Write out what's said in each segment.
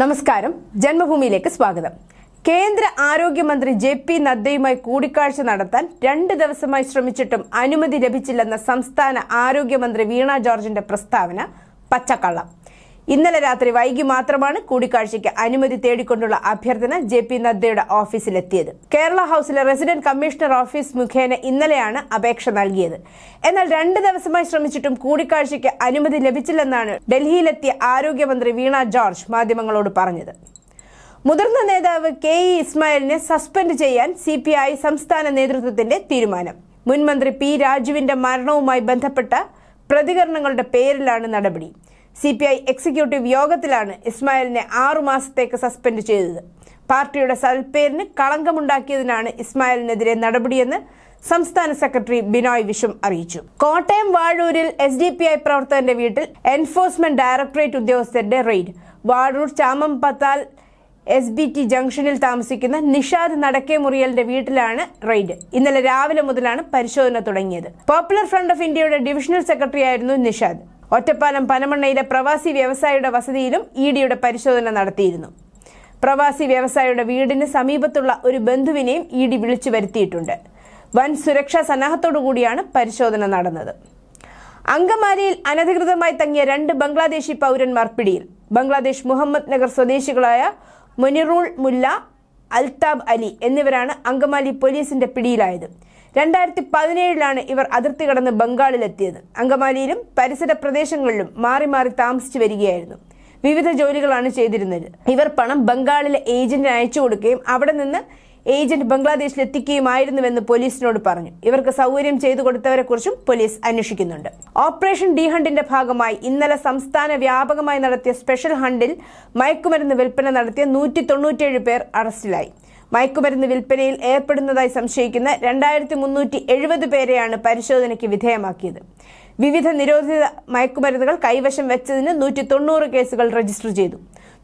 നമസ്കാരം. ജന്മഭൂമിയിലേക്ക് സ്വാഗതം. കേന്ദ്ര ആരോഗ്യമന്ത്രി ജെ പി നദ്ദയുമായി കൂടിക്കാഴ്ച നടത്താൻ രണ്ട് ദിവസമായി ശ്രമിച്ചിട്ടും അനുമതി ലഭിച്ചില്ലെന്ന സംസ്ഥാന ആരോഗ്യമന്ത്രി വീണ ജോർജിന്റെ പ്രസ്താവന പച്ചക്കള്ളം. ഇന്നലെ രാത്രി വൈകി മാത്രമാണ് കൂടിക്കാഴ്ചയ്ക്ക് അനുമതി തേടിക്കൊണ്ടുള്ള അഭ്യർത്ഥന ജെ പി നദ്ദയുടെ ഓഫീസിലെത്തിയത്. കേരള ഹൌസിലെ റെസിഡന്റ് കമ്മീഷണർ ഓഫീസ് മുഖേന ഇന്നലെയാണ് അപേക്ഷ നൽകിയത്. എന്നാൽ രണ്ട് ദിവസമായി ശ്രമിച്ചിട്ടും കൂടിക്കാഴ്ചയ്ക്ക് അനുമതി ലഭിച്ചില്ലെന്നാണ് ഡൽഹിയിലെത്തിയ ആരോഗ്യമന്ത്രി വീണ ജോർജ് മാധ്യമങ്ങളോട് പറഞ്ഞത്. മുതിർന്ന നേതാവ് കെ ഇ ഇസ്മായിലിനെ സസ്പെൻഡ് ചെയ്യാൻ സി പി ഐ സംസ്ഥാന നേതൃത്വത്തിന്റെ തീരുമാനം. മുൻമന്ത്രി പി രാജുവിന്റെ മരണവുമായി ബന്ധപ്പെട്ട പ്രതികരണങ്ങളുടെ പേരിലാണ് നടപടി. സി പി ഐ എക്സിക്യൂട്ടീവ് യോഗത്തിലാണ് ഇസ്മായിലിനെ ആറു മാസത്തേക്ക് സസ്പെൻഡ് ചെയ്തത്. പാർട്ടിയുടെ സൽപ്പേരിന് കളങ്കമുണ്ടാക്കിയതിനാണ് ഇസ്മായിലിനെതിരെ നടപടിയെന്ന് സംസ്ഥാന സെക്രട്ടറി ബിനോയ് വിശ്വം അറിയിച്ചു. കോട്ടയം വാഴൂരിൽ എസ് ഡി പി ഐ പ്രവർത്തകന്റെ വീട്ടിൽ എൻഫോഴ്സ്മെന്റ് ഡയറക്ടറേറ്റ് ഉദ്യോഗസ്ഥരുടെ raid. Vazhoor Chamampathal S B T ജംഗ്ഷനിൽ താമസിക്കുന്ന നിഷാദ് നടക്കേ മുറിയലിന്റെ വീട്ടിലാണ് റെയ്ഡ്. ഇന്നലെ രാവിലെ മുതലാണ് പരിശോധന തുടങ്ങിയത്. പോപ്പുലർ ഫ്രണ്ട് ഓഫ് ഇന്ത്യയുടെ ഡിവിഷണൽ സെക്രട്ടറി ആയിരുന്നു നിഷാദ്. ഒറ്റപ്പാലം പനമണ്ണയിലെ പ്രവാസി വ്യവസായിയുടെ വസതിയിലും ഇ ഡിയുടെ പരിശോധന നടത്തിയിരുന്നു. പ്രവാസി വ്യവസായിയുടെ വീടിന് സമീപത്തുള്ള ഒരു ബന്ധുവിനെയും ഇ ഡി വിളിച്ചു വരുത്തിയിട്ടുണ്ട്. വൻ സുരക്ഷാ സന്നാഹത്തോടുകൂടിയാണ് പരിശോധന നടന്നത്. അങ്കമാലിയിൽ അനധികൃതമായി തങ്ങിയ രണ്ട് ബംഗ്ലാദേശി പൗരന്മാർ പിടിയിൽ. ബംഗ്ലാദേശ് മുഹമ്മദ് നഗർ സ്വദേശികളായ മുനിറുൾ മുല്ല അൽതാബ് അലി എന്നിവരാണ് അങ്കമാലി പോലീസിന്റെ പിടിയിലായത്. രണ്ടായിരത്തി പതിനേഴിലാണ് ഇവർ അതിർത്തി കടന്ന് ബംഗാളിലെത്തിയത്. അങ്കമാലിയിലും പരിസര പ്രദേശങ്ങളിലും മാറി മാറി താമസിച്ചു വരികയായിരുന്നു. വിവിധ ജോലികളാണ് ചെയ്തിരുന്നത്. ഇവർ പണം ബംഗാളിലെ ഏജന്റിന് അയച്ചു കൊടുക്കുകയും അവിടെ നിന്ന് ഏജന്റ് ബംഗ്ലാദേശിൽ എത്തിക്കുകയുമായിരുന്നുവെന്ന് പോലീസിനോട് പറഞ്ഞു. ഇവർക്ക് സൗകര്യം ചെയ്തു കൊടുത്തവരെക്കുറിച്ചും പോലീസ് അന്വേഷിക്കുന്നുണ്ട്. ഓപ്പറേഷൻ ഡി ഹണ്ടിന്റെ ഭാഗമായി ഇന്നലെ സംസ്ഥാന വ്യാപകമായി നടത്തിയ സ്പെഷ്യൽ ഹണ്ടിൽ മയക്കുമരുന്ന് വിൽപ്പന നടത്തിയ നൂറ്റി തൊണ്ണൂറ്റിയേഴ് പേർ അറസ്റ്റിലായി. മയക്കുമരുന്ന് വിൽപ്പനയിൽ ഏർപ്പെടുന്നതായി സംശയിക്കുന്ന രണ്ടായിരത്തി മുന്നൂറ്റി എഴുപത് പേരെയാണ് പരിശോധനയ്ക്ക് വിധേയമാക്കിയത്. വിവിധ നിരോധിത മയക്കുമരുന്നുകൾ കൈവശം വെച്ചതിന് നൂറ്റി തൊണ്ണൂറ് കേസുകൾ രജിസ്റ്റർ ചെയ്തു.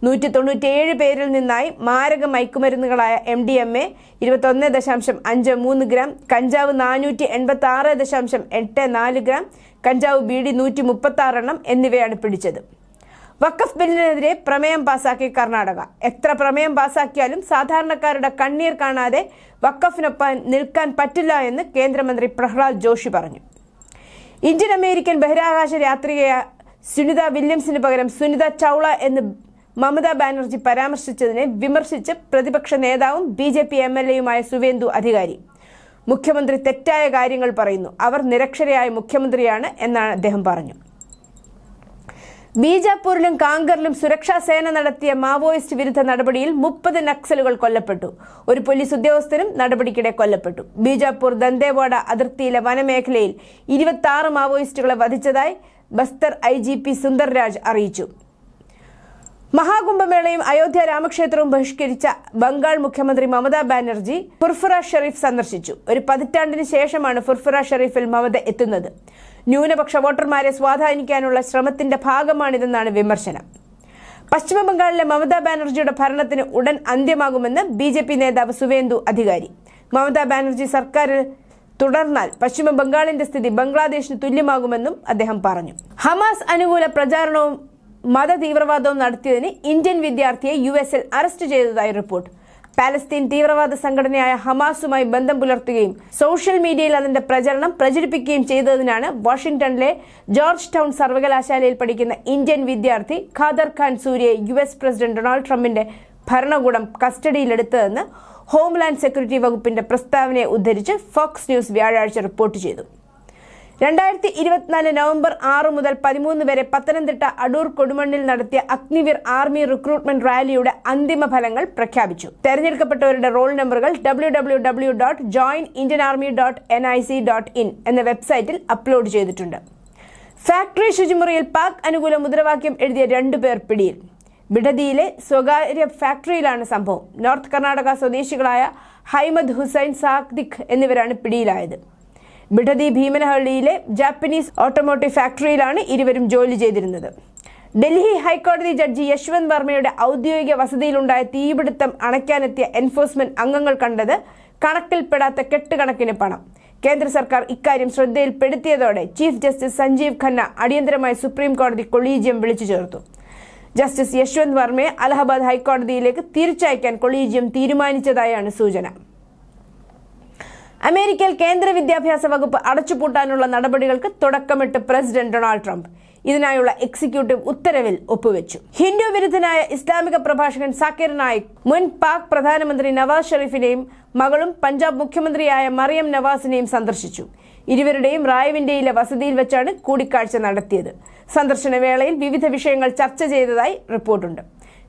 നൂറ്റി തൊണ്ണൂറ്റിയേഴ് പേരിൽ നിന്നായി മാരക മയക്കുമരുന്നുകളായ എം ഡി എം എ ഇരുപത്തൊന്ന് ദശാംശം അഞ്ച് മൂന്ന് ഗ്രാം കഞ്ചാവ് നാനൂറ്റി എൺപത്തി ആറ് ദശാംശം എട്ട് നാല് ഗ്രാം കഞ്ചാവ് ബീഡി നൂറ്റി മുപ്പത്തി ആറെണ്ണം എന്നിവയാണ് പിടിച്ചത്. വഖഫ് ബില്ലിനെതിരെ പ്രമേയം പാസാക്കി കർണാടക. എത്ര പ്രമേയം പാസാക്കിയാലും സാധാരണക്കാരുടെ കണ്ണീർ കാണാതെ വഖഫിനൊപ്പം നിൽക്കാൻ പറ്റില്ല എന്ന് കേന്ദ്രമന്ത്രി പ്രഹ്ലാദ് ജോഷി പറഞ്ഞു. ഇന്ത്യൻ അമേരിക്കൻ ബഹിരാകാശ യാത്രികയായ സുനിത വില്യംസിന് പകരം സുനിത ചൗള എന്ന് മമതാ ബാനർജി പരാമർശിച്ചതിനെ വിമർശിച്ച് പ്രതിപക്ഷ നേതാവും B J P M L എയുമായ Suvendu അധികാരി. മുഖ്യമന്ത്രി തെറ്റായ കാര്യങ്ങൾ പറയുന്നു. അവർ നിരക്ഷരയായ മുഖ്യമന്ത്രിയാണ് എന്നാണ് അദ്ദേഹം പറഞ്ഞു. ബീജാപ്പൂരിലും കാങ്കറിലും സുരക്ഷാ സേന നടത്തിയ മാവോയിസ്റ്റ് വിരുദ്ധ നടപടിയിൽ മുപ്പത് നക്സലുകൾ കൊല്ലപ്പെട്ടു. ഒരു പോലീസ് ഉദ്യോഗസ്ഥനും നടപടിക്കിടെ കൊല്ലപ്പെട്ടു. ബീജാപ്പൂർ ദന്തേവാഡ അതിർത്തിയിലെ വനമേഖലയിൽ ഇരുപത്തി മാവോയിസ്റ്റുകളെ വധിച്ചതായി ബസ്തർ ഐ സുന്ദർരാജ് അറിയിച്ചു. മഹാകുംഭമേളയും അയോധ്യ രാമക്ഷേത്രവും ബഹിഷ്കരിച്ച ബംഗാൾ മുഖ്യമന്ത്രി മമതാ ബാനർജി ഫുർഫുറ ഷെറീഫ് സന്ദർശിച്ചു. ഒരു പതിറ്റാണ്ടിന് ശേഷമാണ് ഫുർഫുറ ഷെറീഫിൽ മമത എത്തുന്നത്. ന്യൂനപക്ഷ വോട്ടർമാരെ സ്വാധീനിക്കാനുള്ള ശ്രമത്തിന്റെ ഭാഗമാണിതെന്നാണ് വിമർശനം. പശ്ചിമ ബംഗാളിലെ മമതാ ബാനർജിയുടെ ഭരണത്തിന് ഉടൻ അന്ത്യമാകുമെന്ന് ബി ജെ പി നേതാവ് സുവേന്ദു അധികാരി. മമതാ ബാനർജി സർക്കാരിൽ തുടർന്നാൽ പശ്ചിമ ബംഗാളിന്റെ സ്ഥിതി ബംഗ്ലാദേശിന് തുല്യമാകുമെന്നും അദ്ദേഹം പറഞ്ഞു. ഹമാസ് അനുകൂല പ്രചാരണവും മത തീവ്രവാദവും നടത്തിയതിന് ഇന്ത്യൻ വിദ്യാർത്ഥിയെ യു എസിൽ അറസ്റ്റ് ചെയ്തതായി റിപ്പോർട്ട്. പാലസ്തീൻ തീവ്രവാദ സംഘടനയായ ഹമാസുമായി ബന്ധം പുലർത്തുകയും സോഷ്യൽ മീഡിയയിൽ അതിന്റെ പ്രചരണം പ്രചരിപ്പിക്കുകയും ചെയ്തതിനാണ് വാഷിംഗ്ടണിലെ ജോർജ് ടൗൺ സർവകലാശാലയിൽ പഠിക്കുന്ന ഇന്ത്യൻ വിദ്യാർത്ഥി ഖാദർ ഖാൻ സൂര്യയെ യു എസ് പ്രസിഡന്റ് ഡൊണാൾഡ് ട്രംപിന്റെ ഭരണകൂടം കസ്റ്റഡിയിലെടുത്തതെന്ന് ഹോംലാൻഡ് സെക്യൂരിറ്റി വകുപ്പിന്റെ പ്രസ്താവനയെ ഉദ്ധരിച്ച് ഫോക്സ് ന്യൂസ് വ്യാഴാഴ്ച റിപ്പോർട്ട് ചെയ്തു. രണ്ടായിരത്തി ഇരുപത്തിനാല് നവംബർ ആറ് മുതൽ പതിമൂന്ന് വരെ പത്തനംതിട്ട അടൂർ കൊടുമണ്ണിൽ നടത്തിയ അഗ്നിവീർ ആർമി റിക്രൂട്ട്മെന്റ് റാലിയുടെ അന്തിമ ഫലങ്ങൾ പ്രഖ്യാപിച്ചു. തെരഞ്ഞെടുക്കപ്പെട്ടവരുടെ റോൾ നമ്പറുകൾ W W W dot join Indian army dot N I C dot in എന്ന വെബ്സൈറ്റിൽ അപ്ലോഡ് ചെയ്തിട്ടുണ്ട്. ഫാക്ടറി ശുചിമുറിയിൽ പാക് അനുകൂല മുദ്രാവാക്യം എഴുതിയ രണ്ടുപേർ പിടിയിൽ. ബിഡദിയിലെ സ്വകാര്യ ഫാക്ടറിയിലാണ് സംഭവം. നോർത്ത് കർണാടക സ്വദേശികളായ ഹൈമദ് ഹുസൈൻ സാക്ദിഖ് എന്നിവരാണ് പിടിയിലായത്. ബിഡദി ഭീമനഹള്ളിയിലെ ജാപ്പനീസ് ഓട്ടോമോട്ടീവ് ഫാക്ടറിയിലാണ് ഇരുവരും ജോലി ചെയ്തിരുന്നത്. ഡൽഹി ഹൈക്കോടതി ജഡ്ജി യശ്വന്ത് വർമ്മയുടെ ഔദ്യോഗിക വസതിയിലുണ്ടായ തീപിടുത്തം അണയ്ക്കാനെത്തിയ എൻഫോഴ്സ്മെന്റ് അംഗങ്ങൾ കണ്ടത് കണക്കിൽപ്പെടാത്ത കെട്ടുകണക്കിന് പണം. കേന്ദ്ര സർക്കാർ ഇക്കാര്യം ശ്രദ്ധയിൽപ്പെടുത്തിയതോടെ ചീഫ് ജസ്റ്റിസ് സഞ്ജീവ് ഖന്ന അടിയന്തരമായി സുപ്രീം കോടതി കൊളീജിയം വിളിച്ചു ചേർത്തു. ജസ്റ്റിസ് യശ്വന്ത് വർമ്മയെ അലഹബാദ് ഹൈക്കോടതിയിലേക്ക് തിരിച്ചയക്കാൻ കൊളീജിയം തീരുമാനിച്ചതായാണ് സൂചന. അമേരിക്കയിൽ കേന്ദ്ര വിദ്യാഭ്യാസ വകുപ്പ് അടച്ചുപൂട്ടാനുള്ള നടപടികൾക്ക് തുടക്കമിട്ട് പ്രസിഡന്റ് ഡൊണാൾഡ് ട്രംപ് ഇതിനായുള്ള എക്സിക്യൂട്ടീവ് ഉത്തരവിൽ ഒപ്പുവെച്ചു. ഹിന്ദു വിരുദ്ധനായ ഇസ്ലാമിക പ്രഭാഷകൻ സാക്കിർ നായിക് മുൻ പാക് പ്രധാനമന്ത്രി നവാസ് ഷെറീഫിനെയും മകളും പഞ്ചാബ് മുഖ്യമന്ത്രിയായ മറിയം നവാസിനെയും സന്ദർശിച്ചു. ഇരുവരുടെയും റായവിന്റെയിലെ വസതിയിൽ വെച്ചാണ് കൂടിക്കാഴ്ച നടത്തിയത്. സന്ദർശന വേളയിൽ വിവിധ വിഷയങ്ങൾ ചർച്ച ചെയ്തതായി റിപ്പോർട്ടുണ്ട്.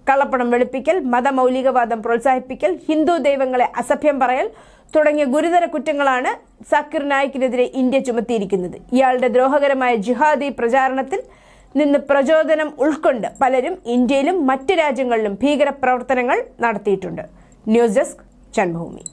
കള്ളപ്പണം വെളുപ്പിക്കൽ മതമൗലികവാദം പ്രോത്സാഹിപ്പിക്കൽ ഹിന്ദു ദൈവങ്ങളെ അസഭ്യം പറയൽ തുടങ്ങിയ ഗുരുതര കുറ്റങ്ങളാണ് സക്കിർ നായിക്കിനെതിരെ ഇന്ത്യ ചുമത്തിയിരിക്കുന്നത്. ഇയാളുടെ ദ്രോഹകരമായ ജിഹാദി പ്രചാരണത്തിൽ നിന്ന് പ്രചോദനം ഉൾക്കൊണ്ട് പലരും ഇന്ത്യയിലും മറ്റ് രാജ്യങ്ങളിലും ഭീകര പ്രവർത്തനങ്ങൾ നടത്തിയിട്ടുണ്ട്. News desk Janmabhumi.